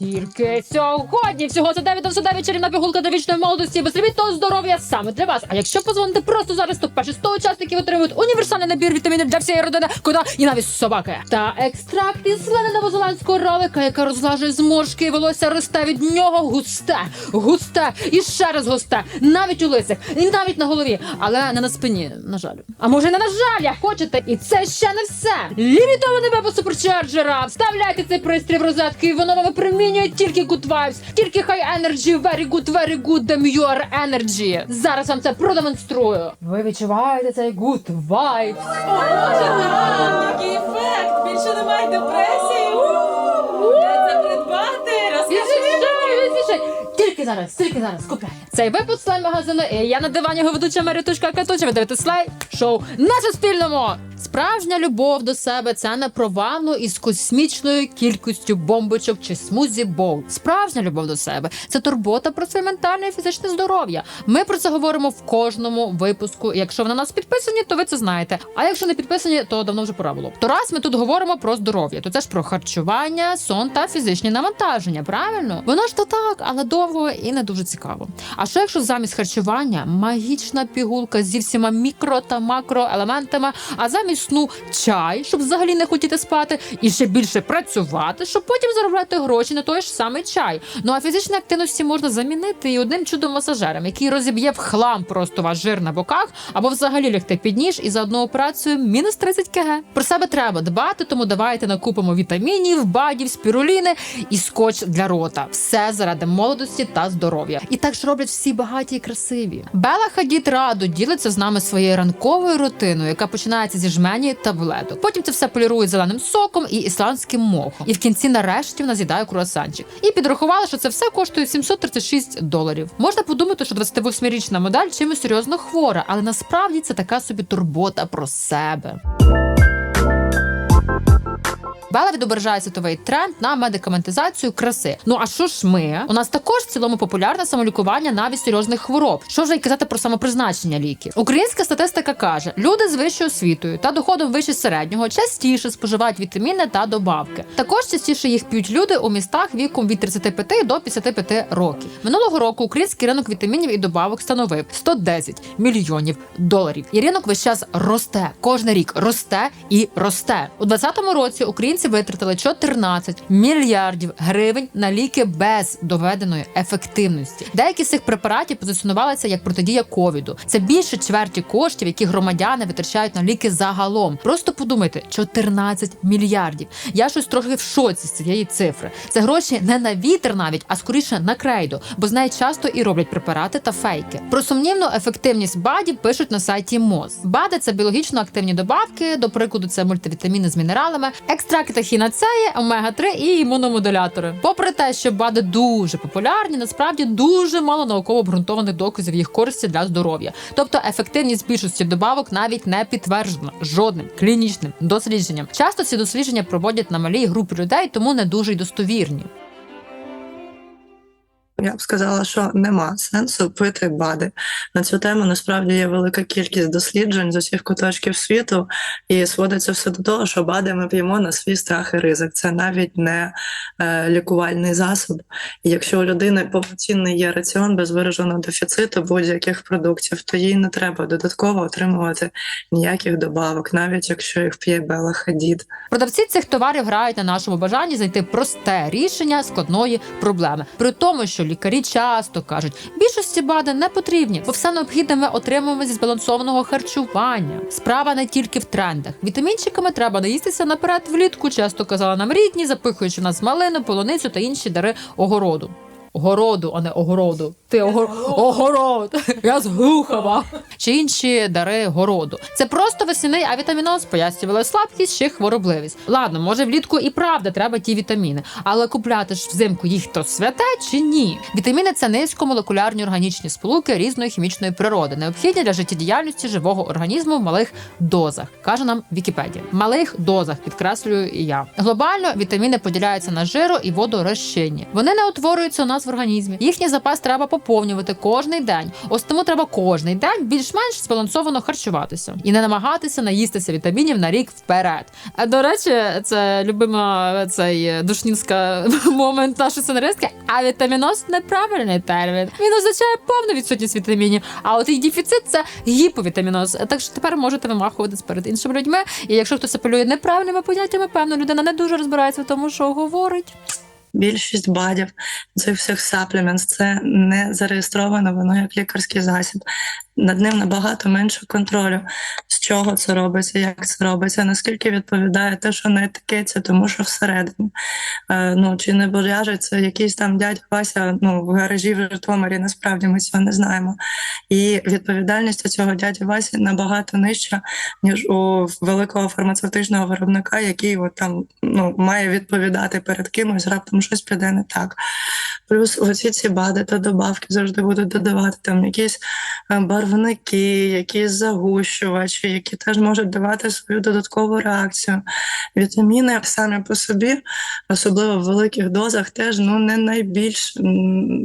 Тільки сьогодні всього за 9 99 чарівна пігулка до вічної молодості безлімітного здоров'я саме для вас. А якщо позвоните просто зараз, то перші 100 учасників отримують універсальний набір вітамінів для всієї родини, кота і навіть собаки. Та екстракт із слини новозеландського ролика, яка розлажує зморшки і волосся росте від нього густе, густе і ще раз густе, навіть у лицях, і навіть на голові, але не на спині, на жаль. А може не на жаль, як хочете, і це ще не все. Лімітоване бебо суперчарджера. Вставляйте цей пристрій в розетки, і воно вам випромінює тільки good vibes, тільки high energy, very good, very good, damn your energy. Зараз вам це продемонструю. Ви відчуваєте цей good vibes. Який ефект! Більше немає депресії. У! Де це придбати? Розкажи. Відзначай, відзначай. Тільки зараз, тільки зараз, купляйте. Цей випуск слайм магазину. І я на дивані його ведуча Марітушка Катуча. Ви дивитесь слайм шоу на Суспільному. Справжня любов до себе це не про ванну із космічною кількістю бомбочок чи смузі бол. Справжня любов до себе це турбота про своє ментальне і фізичне здоров'я. Ми про це говоримо в кожному випуску. Якщо ви на нас підписані, то ви це знаєте. А якщо не підписані, то давно вже пора було. То раз ми тут говоримо про здоров'я, то це ж про харчування, сон та фізичні навантаження. Правильно? Воно ж то так, але довго і не дуже цікаво. А що якщо замість харчування магічна пігулка зі всіма мікро та макроелементами, а замість сну чай, щоб взагалі не хотіти спати, і ще більше працювати, щоб потім заробляти гроші на той ж самий чай. Ну а фізичні активності можна замінити і одним чудом масажером, який розіб'є в хлам просто ваш жир на боках, або взагалі лягти під ніж і за одну операцію мінус 30 кг. Про себе треба дбати, тому давайте накупимо вітамінів, бадів, спіруліни і скотч для рота. Все заради молодості та здоров'я. І так ж роблять всі багаті і красиві. Бела Хадід радо ділиться з нами своєю ранковою рутиною, яка починається зі жмені та таблеток. Потім це все полірують зеленим соком і ісландським мохом. І в кінці нарешті вона з'їдає круасанчик. І підрахувала, що це все коштує 736 доларів. Можна подумати, що 28-річна модель чимось серйозно хвора, але насправді це така собі турбота про себе. Бела відображає світовий тренд на медикаментизацію краси. Ну а що ж ми? У нас також в цілому популярне самолікування навіть серйозних хвороб. Що вже й казати про самопризначення ліків? Українська статистика каже: люди з вищою освітою та доходом вище середнього частіше споживають вітаміни та добавки. Також частіше їх п'ють люди у містах віком від 35 до 55 років. Минулого року український ринок вітамінів і добавок становив 110 мільйонів доларів. І ринок весь час росте. Кожен рік росте і росте. У 2020 році українці витратили 14 мільярдів гривень на ліки без доведеної ефективності. Деякі з цих препаратів позиціонувалися як протидія ковіду. Це більше чверті коштів, які громадяни витрачають на ліки загалом. Просто подумайте, 14 мільярдів. Я щось трохи в шоці з цієї цифри. Це гроші не на вітер навіть, а скоріше на крейду, бо з неї часто і роблять препарати та фейки. Про сумнівну ефективність БАДів пишуть на сайті МОЗ. БАДи це біологічно активні добавки, до прикладу, це мультивітаміни з мінералами, екстракти хінацеї, омега 3 і імуномодулятори. Попри те, що БАДи дуже популярні, насправді дуже мало науково обґрунтованих доказів їх користі для здоров'я. Тобто ефективність більшості добавок навіть не підтверджена жодним клінічним дослідженням. Часто ці дослідження проводять на малій групі людей, тому не дуже й достовірні. Я б сказала, що нема сенсу пити БАДи. На цю тему насправді є велика кількість досліджень з усіх куточків світу, і сводиться все до того, що БАДи ми п'ємо на свій страх і ризик. Це навіть не е, лікувальний засоб. І якщо у людини повноцінний є раціон без вираженого дефіциту будь-яких продуктів, то їй не треба додатково отримувати ніяких добавок, навіть якщо їх п'є Бела Хадід. Продавці цих товарів грають на нашому бажанні знайти просте рішення складної проблеми. При тому, що лікарі часто кажуть, більшості БАДи не потрібні, бо все необхідне ми отримуємо зі збалансованого харчування. Справа не тільки в трендах. Вітамінчиками треба наїстися наперед влітку. Часто казала нам рідні, запихуючи нас малину, полуницю та інші дари огороду. Городу, а не огороду. Ти огор... огород. Я з Глухова. Чи інші дари городу. Це просто весняний авітаміноз, пояснювали слабкість чи хворобливість. Ладно, може влітку і правда треба ті вітаміни, але купляти ж взимку їх то святе чи ні? Вітаміни це низькомолекулярні органічні сполуки різної хімічної природи, необхідні для життєдіяльності живого організму в малих дозах, каже нам Вікіпедія. Малих дозах підкреслюю і я. Глобально вітаміни поділяються на жиро і водорозчинні. Вони не утворюються у нас нас в організмі. Їхній запас треба поповнювати кожний день. Ось тому треба кожний день більш-менш збалансовано харчуватися і не намагатися наїстися вітамінів на рік вперед. А до речі, це любима цей душнінська момент нашої сценаристки. А вітаміноз неправильний термін. Він означає повну відсутність вітамінів. А от їх дефіцит це гіповітаміноз. Так що тепер можете вимахуватись перед іншими людьми. І якщо хтось апелює неправильними поняттями, певно, людина не дуже розбирається в тому, що говорить. Більшість бадів цих всіх сапліментс це не зареєстровано воно як лікарський засіб. Над ним набагато менше контролю, з чого це робиться, як це робиться, наскільки відповідає те, що на етикетці, тому що всередині. Е, ну чи не боляже якийсь там дядь Вася ну, в гаражі в Житомирі, насправді ми цього не знаємо. І відповідальність цього дяді Васі набагато нижча, ніж у великого фармацевтичного виробника, який от там ну, має відповідати перед кимось, раптом щось піде не так. Плюс оці ці бади та добавки завжди будуть додавати там якісь е, барвники, якісь загущувачі, які теж можуть давати свою додаткову реакцію. Вітаміни самі по собі, особливо в великих дозах, теж ну не найбільш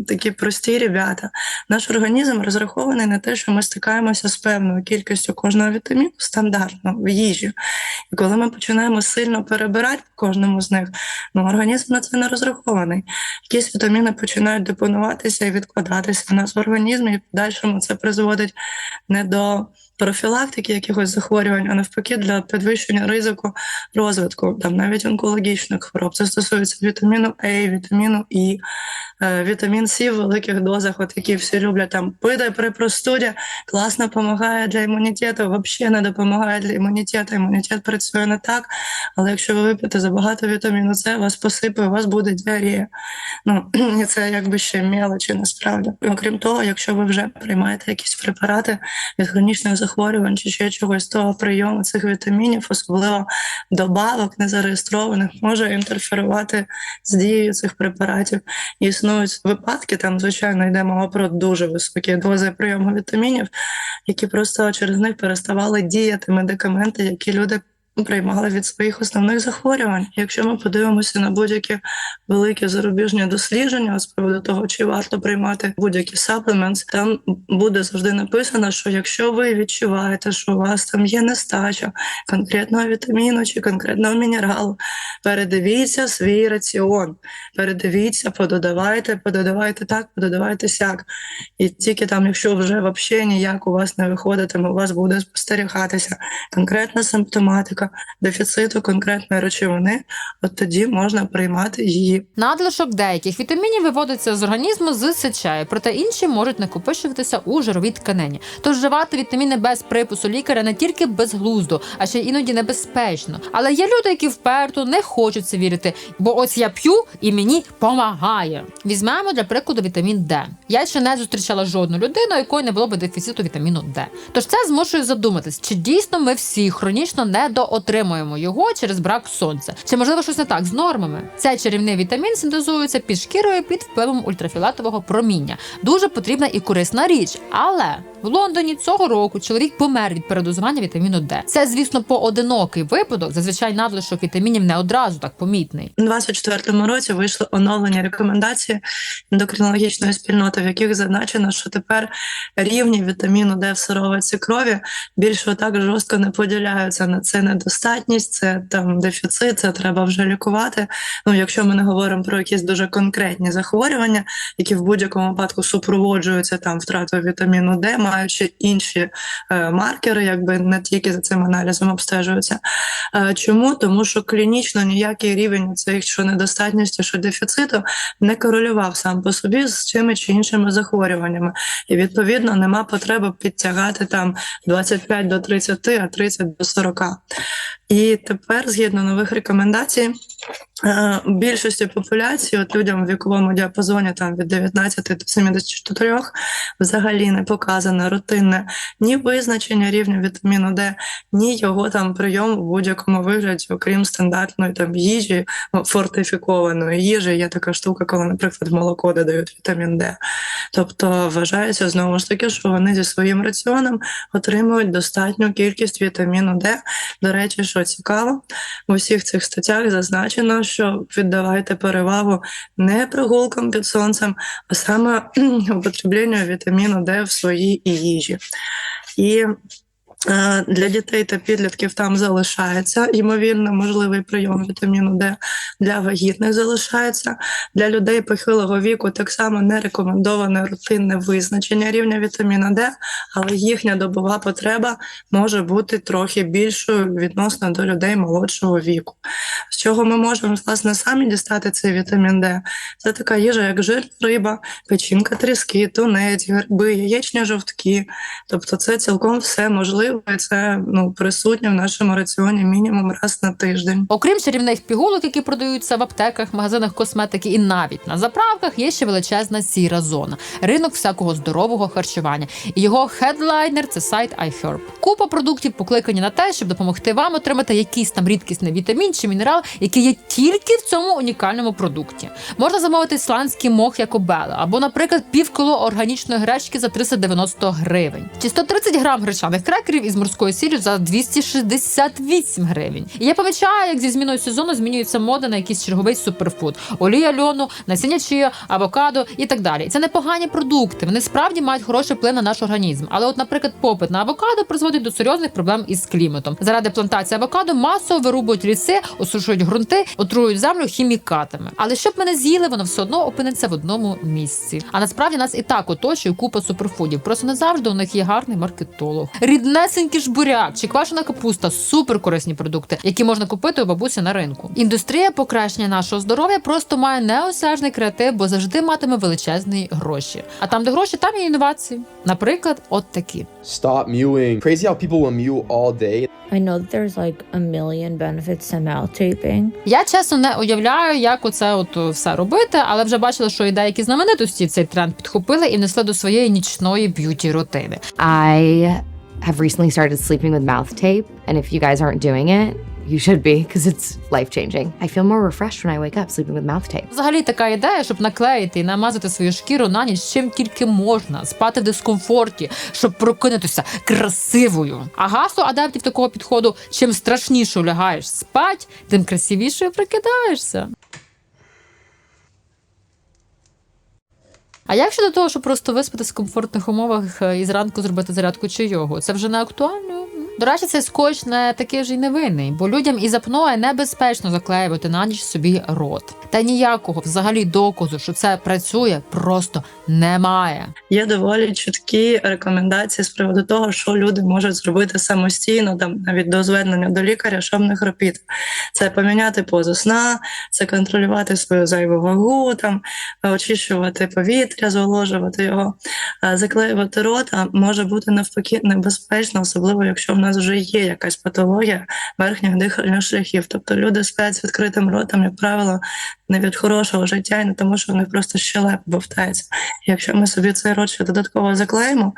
такі прості ребята. Наш організм розрахований на те, що ми стикаємося з певною кількістю кожного вітаміну стандартно в їжі. І коли ми починаємо сильно перебирати кожному з них, ну організм на це не розрахований. Якісь вітаміни починають депонуватися і відкладатися в нас в організмі, і в подальшому це призводить не до профілактики якихось захворювань, а навпаки, для підвищення ризику розвитку, там навіть онкологічних хвороб. Це стосується вітаміну А, вітаміну І, е, вітамін С в великих дозах, от які всі люблять там пити при простуді, класно допомагає для імунітету, взагалі не допомагає для імунітету. Імунітет працює не так. Але якщо ви вип'єте забагато вітаміну С, вас посипе, у вас буде діарія. Ну і це якби ще мелочі насправді. Окрім того, якщо ви вже приймаєте якісь препарати від хронічних захворювань чи ще чогось, того прийому цих вітамінів, особливо добавок незареєстрованих, може інтерферувати з дією цих препаратів. Існують випадки, там звичайно йде мова про дуже високі дози прийому вітамінів, які просто через них переставали діяти медикаменти, які люди. Приймали від своїх основних захворювань. Якщо ми подивимося на будь-які великі зарубіжні дослідження з приводу того, чи варто приймати будь-які саплементс, там буде завжди написано, що якщо ви відчуваєте, що у вас там є нестача конкретного вітаміну чи конкретного мінералу, передивіться свій раціон, передивіться, пододавайте, пододавайте так, пододавайте сяк. І тільки там, якщо вже взагалі ніяк у вас не виходитиме, у вас буде спостерігатися конкретна симптоматика дефіциту конкретної речовини, от тоді можна приймати її. Надлишок деяких вітамінів виводиться з організму з сечею, проте інші можуть накопичуватися у жировій тканині. Тож вживати вітаміни без припису лікаря не тільки безглуздо, а ще іноді небезпечно. Але є люди, які вперто не хочуть це вірити, бо ось я п'ю і мені помагає. Візьмемо для прикладу вітамін Д. Я ще не зустрічала жодну людину, якої не було б дефіциту вітаміну Д. Тож це змушує задуматись, чи дійсно ми всі хронічно недоотримуємо його через брак сонця, чи можливо щось не так з нормами. Цей чарівний вітамін синтезується під шкірою під впливом ультрафіолетового проміння. Дуже потрібна і корисна річ, але. В Лондоні цього року чоловік помер від передозування вітаміну Д. Це, звісно, поодинокий випадок. Зазвичай надлишок вітамінів не одразу так помітний. У 2024 році вийшло оновлення рекомендацій ендокринологічної спільноти, в яких зазначено, що тепер рівні вітаміну Д в сировиці крові більш отак жорстко не поділяються на це недостатність, це там дефіцит, це треба вже лікувати. Ну, якщо ми не говоримо про якісь дуже конкретні захворювання, які в будь-якому випадку супроводжуються там втратою вітаміну Д, маючи інші е, маркери, якби не тільки за цим аналізом обстежуються. Е, Чому? Тому що клінічно ніякий рівень цих що недостатності, що дефіциту не корелював сам по собі з чими чи іншими захворюваннями. І відповідно нема потреби підтягати там 25 до 30, а 30 до 40. І тепер, згідно нових рекомендацій, е, більшості популяції, от людям в віковому діапазоні там від 19 до 74, взагалі не показано рутинне ні визначення рівня вітаміну Д, ні його там прийом у будь-якому вигляді, окрім стандартної там їжі, ну, фортифікованої їжі. Є така штука, коли, наприклад, в молоко додають вітамін Д. Тобто вважається знову ж таки, що вони зі своїм раціоном отримують достатню кількість вітаміну Д. До речі, що цікаво, в усіх цих статтях зазначено, що віддавайте перевагу не прогулкам під сонцем, а саме употребленню вітаміну Д в своїй їжі. І для дітей та підлітків там залишається ймовірно можливий прийом вітаміну Д. Для вагітних залишається. Для людей похилого віку так само не рекомендоване рутинне визначення рівня вітаміна Д, але їхня добова потреба може бути трохи більшою відносно до людей молодшого віку. З чого ми можемо власне самі дістати цей вітамін Д? Це така їжа, як жир, риба, печінка, тріски, тунець, гриби, яєчні жовтки. Тобто, це цілком все можливо, і це ну присутнє в нашому раціоні мінімум раз на тиждень. Окрім чарівних пігулок, які продаються в аптеках, магазинах косметики і навіть на заправках, є ще величезна сіра зона, ринок всякого здорового харчування. І його хедлайнер це сайт iHerb. Купа продуктів покликані на те, щоб допомогти вам отримати якийсь там рідкісний вітамін чи мінерал, який є тільки в цьому унікальному продукті. Можна замовити ісландський мох як обела, або, наприклад, півкіло органічної гречки за 390 гривень, чи 130 грам гречаних крекерів із морською сіллю за 268 гривень. І я помічаю, як зі зміною сезону змінюється мода на якийсь черговий суперфуд: олія льону, насіння чия, авокадо і так далі. Це непогані продукти. Вони справді мають хороший вплив на наш організм. Але, от, наприклад, попит на авокадо призводить до серйозних проблем із кліматом. Заради плантації авокадо масово вирубують ліси, осушують ґрунти, отруюють землю хімікатами. Але щоб ми не з'їли, воно все одно опиниться в одному місці. А насправді нас і так оточує купа суперфудів. Просто не завжди у них є гарний маркетолог. Ріднесенький ж буряк чи квашена капуста супер корисні продукти, які можна купити у бабусі на ринку. Індустрія покращення нашого здоров'я просто має неосяжний креатив, бо завжди матиме величезні гроші. А там, де гроші, там є інновації. Наприклад, от такі. Stop mewing. Crazy how people will mew all day. I know that there's like a million benefits to mouth taping. Я чесно не уявляю, як оце от все робити, але вже бачила, що і деякі знаменитості цей тренд підхопили і внесли до своєї нічної б'юті рутини. I have recently started sleeping with mouth tape, and if you guys aren't doing it, you should be because it's life changing. I feel more refreshed when I wake up sleeping with mouth tape. Взагалі така ідея, щоб наклеїти і намазати свою шкіру на ніч чим тільки можна, спати в дискомфорті, щоб прокинутися красивою. А гасло адептів такого підходу: чим страшніше лягаєш спать, тим красивішою прикидаєшся. А як щодо того, щоб просто виспатися в комфортних умовах е, і зранку зробити зарядку чи йогу? Це вже не актуально? До речі, цей скотч не такий вже й невинний, бо людям із апноe небезпечно заклеювати на ніч собі рот. Та ніякого взагалі доказу, що це працює, просто немає. Є доволі чіткі рекомендації з приводу того, що люди можуть зробити самостійно, там навіть до звернення до лікаря, щоб не хропіти. Це поміняти позу сна, це контролювати свою зайву вагу, там очищувати повітря, зволожувати його, А заклеювати рота може бути навпаки небезпечно, особливо якщо в нас вже є якась патологія верхніх дихальних шляхів. Тобто люди сплять з відкритим ротом, як правило, не від хорошого життя, і не тому, що в них просто щелеп бовтається. Якщо ми собі цей рот ще додатково заклеїмо,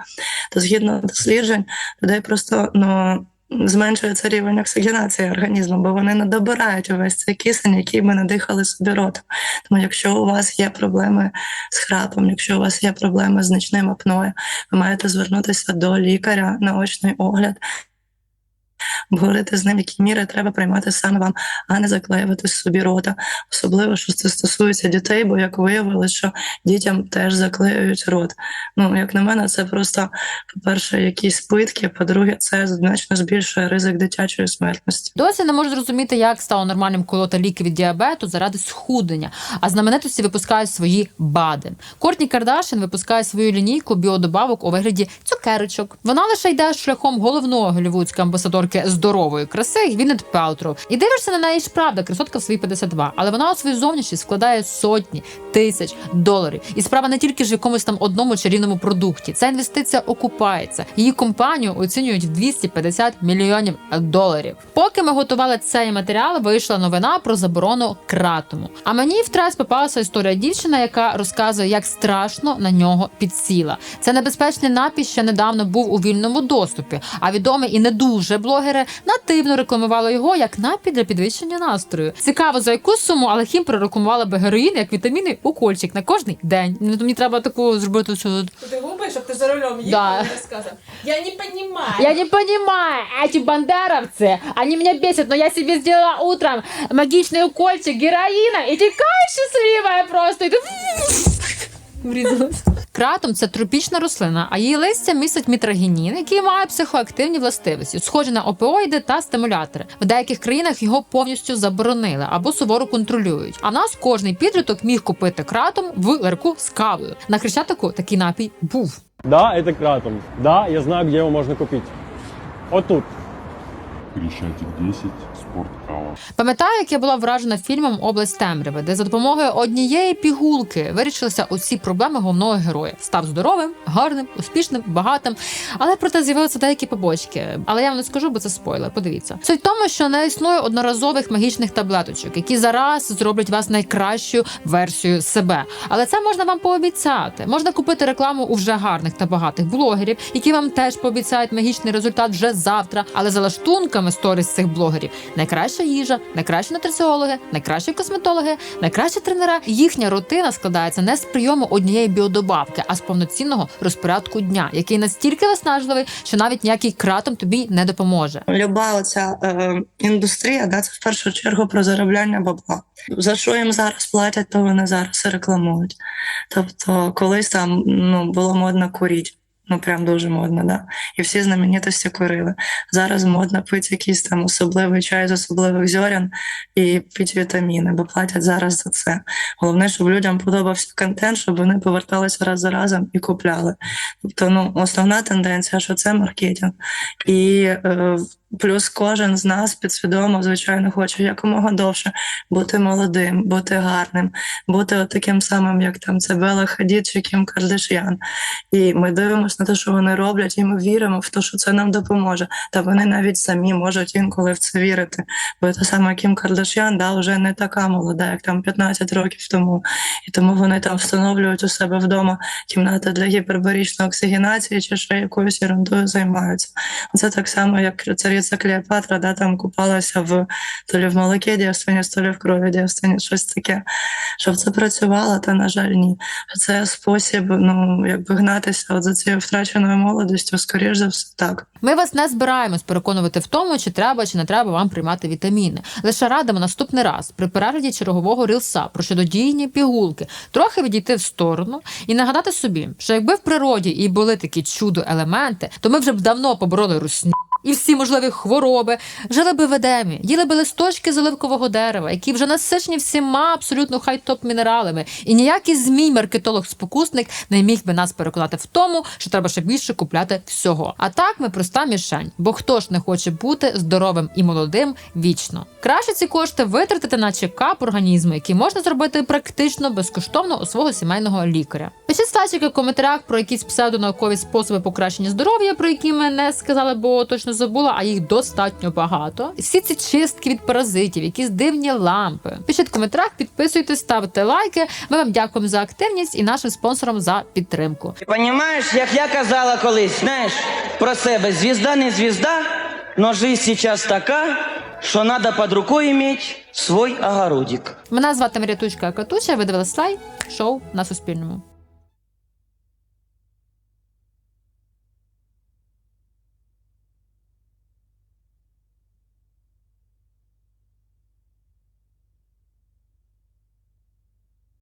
то згідно досліджень, людей просто ну. Зменшується рівень оксигенації організму, бо вони не добирають увесь цей кисень, який ми надихали собі ротом. Тому, якщо у вас є проблеми з храпом, якщо у вас є проблеми з нічним апною, ви маєте звернутися до лікаря на очний огляд, обговорити з ним, які міри треба приймати саме вам, а не заклеювати собі рота. Особливо, що це стосується дітей, бо як виявилось, що дітям теж заклеюють рот. Ну, як на мене, це просто, по-перше, якісь питки, по-друге, це значно збільшує ризик дитячої смертності. Досі не можу зрозуміти, як стало нормальним колоти ліки від діабету заради схуднення. А знаменитості випускають свої БАДи. Кортні Кардашин випускає свою лінійку біодобавок у вигляді цукерочок. Вона лише йде шляхом головного голівудської амбасадорки здорової краси Гвінет Пелтроу. І дивишся на неї ж правда, красотка в свої 52. Але вона у свою зовнішність складає сотні тисяч доларів. І справа не тільки ж в якомусь там одному чарівному продукті. Ця інвестиція окупається. Її компанію оцінюють в 250 мільйонів доларів. Поки ми готували цей матеріал, вийшла новина про заборону кратому. А мені в трес попалася історія дівчини, яка розказує, як страшно на нього підсіла. Це небезпечний напій ще недавно був у вільному доступі. А відомі і не дуже блогери нативно рекламували його як напій для підвищення настрою. Цікаво за яку суму, але хім прорекламувала би героїн як вітамінний укольчик на кожний день. Ну, Мені треба таку зробити що Ти губи зроби, щоб ти за рулем їхав Да. і розказав. Я не понімаю. Я не понимаю, эти бандеровцы, они меня бесят, но я себе сделала утром магичный укольчик героина и такая счастливая просто. И ты... Врізалась. Кратом це тропічна рослина, а її листя містить мітрагінін, який має психоактивні властивості, схожі на опіоїди та стимулятори. В деяких країнах його повністю заборонили або суворо контролюють. А в нас кожний підліток міг купити кратом в ларку з кавою. На хрещатику такий напій був. Да, это Кратом. Да, я знаю, где его можно купить. Вот тут. Крещатик 10, кава. Пам'ятаю, як я була вражена фільмом Область темряви, де за допомогою однієї пігулки вирішилися усі проблеми головного героя. Став здоровим, гарним, успішним, багатим. Але проте з'явилися деякі побочки. Але я вам не скажу, бо це спойлер. Подивіться. Суть в тому, що не існує одноразових магічних таблеточок, які зараз зроблять вас найкращою версією себе. Але це можна вам пообіцяти. Можна купити рекламу у вже гарних та багатих блогерів, які вам теж пообіцяють магічний результат вже завтра. Але за лаштунками сторіс цих блогерів найкраща їжа, найкращі нутриціологи, найкращі косметологи, найкращі тренера. Їхня рутина складається не з прийому однієї біодобавки, а з повноцінного розпорядку дня, який настільки виснажливий, що навіть ніякий кратом тобі не допоможе. Люба оця е, індустрія, да, це в першу чергу про заробляння бабла. За що їм зараз платять, то вони зараз рекламують. Тобто, колись там ну, було модно курити. Ну, прям дуже модно, да. І всі знаменитості курили. Зараз модно пити якийсь там особливий чай з особливих зерен і пити вітаміни, бо платять зараз за це. Головне, щоб людям подобався контент, щоб вони поверталися раз за разом і купляли. Тобто, ну, основна тенденція, що це маркетинг. І е, плюс кожен з нас підсвідомо, звичайно, хоче якомога довше бути молодим, бути гарним, бути от таким самим, як там це Бела Хадід чи Кім Кардашян. І ми дивимося на те, що вони роблять, і ми віримо в те, що це нам допоможе. Та вони навіть самі можуть інколи в це вірити. Бо та сама Кім Кардашян да, вже не така молода, як там 15 років тому. І тому вони там встановлюють у себе вдома кімнати для гіпербарічної оксигенації чи ще якоюсь ерундою займаються. Це так само, як цариця Клеопатра, да, там купалася в то лі в молокі дівственні, то лі в крові дівственні, щось таке. Щоб це працювало, та на жаль, ні. Це спосіб, ну якби гнатися от за цією втраченою молодістю, скоріш за все, так. Ми вас не збираємось переконувати в тому, чи треба чи не треба вам приймати вітаміни. Лише радимо наступний раз при перегляді чергового рілса про чудодійні пігулки трохи відійти в сторону і нагадати собі, що якби в природі і були такі чудо-елементи, то ми вже б давно побороли русню. І всі можливі хвороби жили би в едемі, їли би листочки з оливкового дерева, які вже насичені всіма абсолютно хай-топ мінералами. І ніякий змій маркетолог-спокусник не міг би нас переконати в тому, що треба ще більше купляти всього. А так ми проста мішень, бо хто ж не хоче бути здоровим і молодим вічно. Краще ці кошти витратити на чекап організму, який можна зробити практично безкоштовно у свого сімейного лікаря. Пишіть стачки в коментарях про якісь псевдонаукові способи покращення здоров'я, про які ми не сказали, бо точно забула, а їх достатньо багато. Всі ці чистки від паразитів, якісь дивні лампи. Пишіть в коментарях, підписуйтесь, ставте лайки. Ми вам дякуємо за активність і нашим спонсорам за підтримку. Ти Понімаєш, як я казала колись, знаєш, про себе звізда не звізда, но жизнь зараз така, що треба під рукою мати свій огородик. Мене звати Марія Тучка Катуча. Ви дивились слайд шоу на Суспільному.